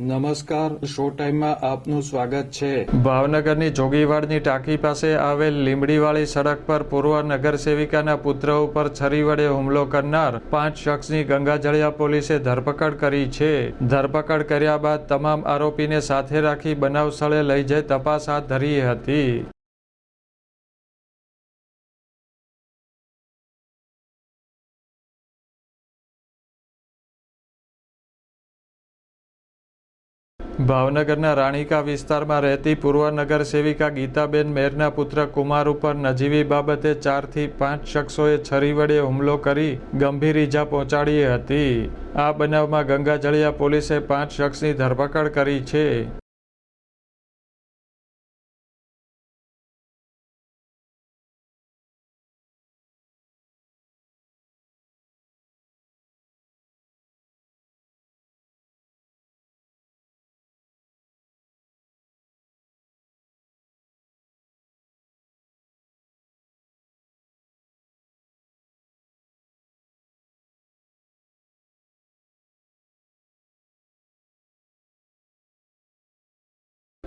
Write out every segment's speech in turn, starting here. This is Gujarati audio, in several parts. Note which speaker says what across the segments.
Speaker 1: નમસ્કાર, શો ટાઈમમાં આપનું સ્વાગત છે.
Speaker 2: ભાવનગરની જોગીવાડની ટાંકી પાસે આવેલ લીંબડીવાળી સડક પર પૂર્વ નગરસેવિકાના પુત્ર ઉપર છરી વડે હુમલો કરનાર પાંચ શખ્સની ગંગાજળિયા પોલીસે ધરપકડ કરી છે. ધરપકડ કર્યા બાદ તમામ આરોપીને સાથે રાખી બનાવ સ્થળે લઈ જઈ તપાસ હાથ ધરી હતી. ભાવનગરના રાણીકા વિસ્તારમાં રહેતી પૂર્વ નગરસેવિકા ગીતાબેન મેરના પુત્ર કુમાર ઉપર નજીવી બાબતે ચારથી પાંચ શખ્સોએ છરી વડે હુમલો કરી ગંભીર ઈજા પહોંચાડી હતી. આ બનાવમાં ગંગાજળિયા પોલીસે પાંચ શખ્સની ધરપકડ કરી છે.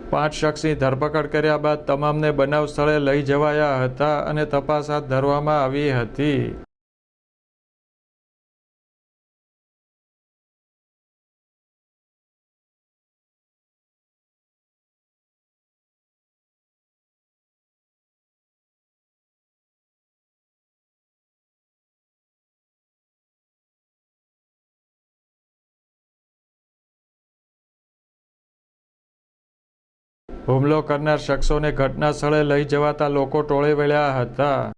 Speaker 2: પાંચ શખ્સની ધરપકડ કર્યા બાદ તમામને બનાવ સ્થળે લઈ જવાયા હતા અને તપાસ હાથ ધરવામાં આવી હતી. હુમલો કરનાર શખ્સોને ઘટના સ્થળે લઈ જવાતા લોકો ટોળે વળ્યા હતા.